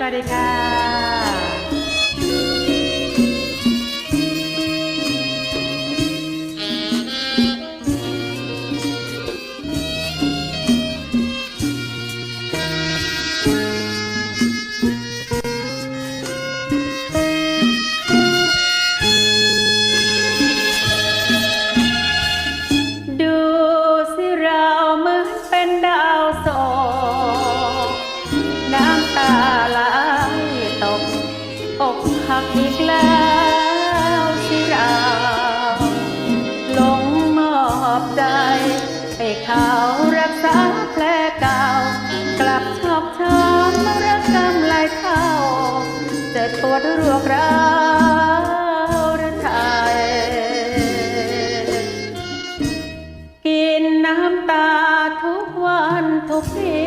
สวั หักอีกแล้วสิเราหลงมอบใจ ให้เขารักษาแผลเก่า กลับชอบช้ำมารักกำลายเท่าเจ็บปวดรวกร้าวระทายกินน้ำตาทุกวันทุกที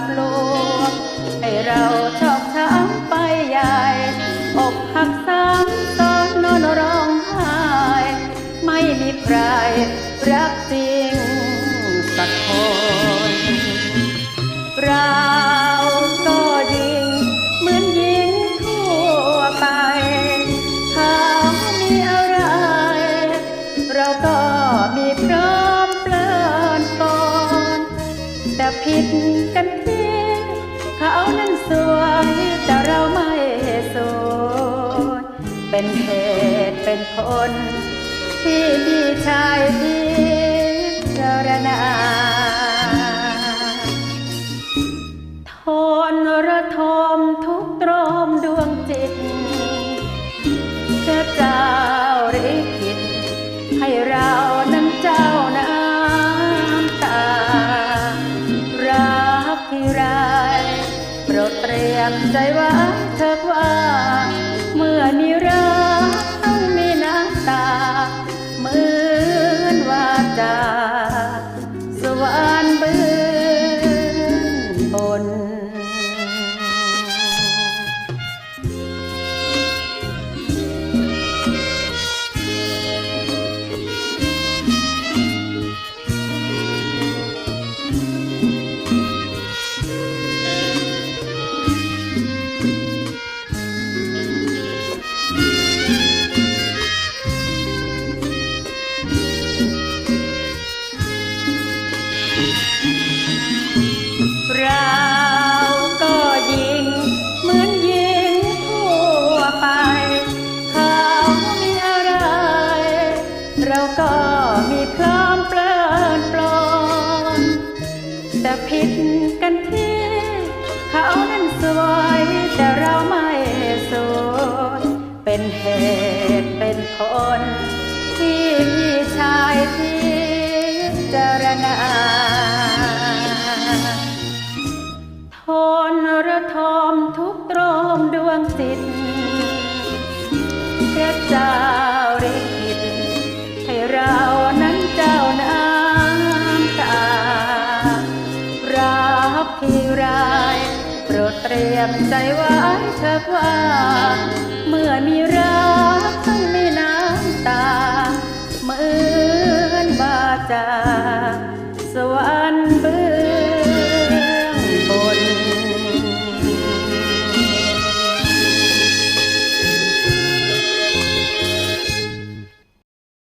กลักลวงให้เราชอบช้ำไปใหญ่อกหักซ้ำตอนนอนร้องไห้ ไม่มีใครรักจริง กันที่เขานั้นสวยแต่เราไม่สวยเป็นเหตุเป็นผลที่พี่ชายพิจรณาทนระทมทุกตรมดวงจิตเจ้าเจ้า ไรโปรดเตรียมใจไว้เถิดว่า เมื่อมีรักต้องมีน้ำตาเหมือนว่าจาสวรรค์เบื้องบน ก็มีพร้อมเพลินปลอนแต่ผิดกันที่ เขานั้นสวยแต่เราไม่สวยเป็นเหตุเป็นผลที่พี่ชายพิจารณาทนระทมทุกตรมดวงจิตพระเจ้าริ ดเตรียมใจไว้เถิดว่า เมื่อมีรักต้องมีน้ำตา เหมือนบาจา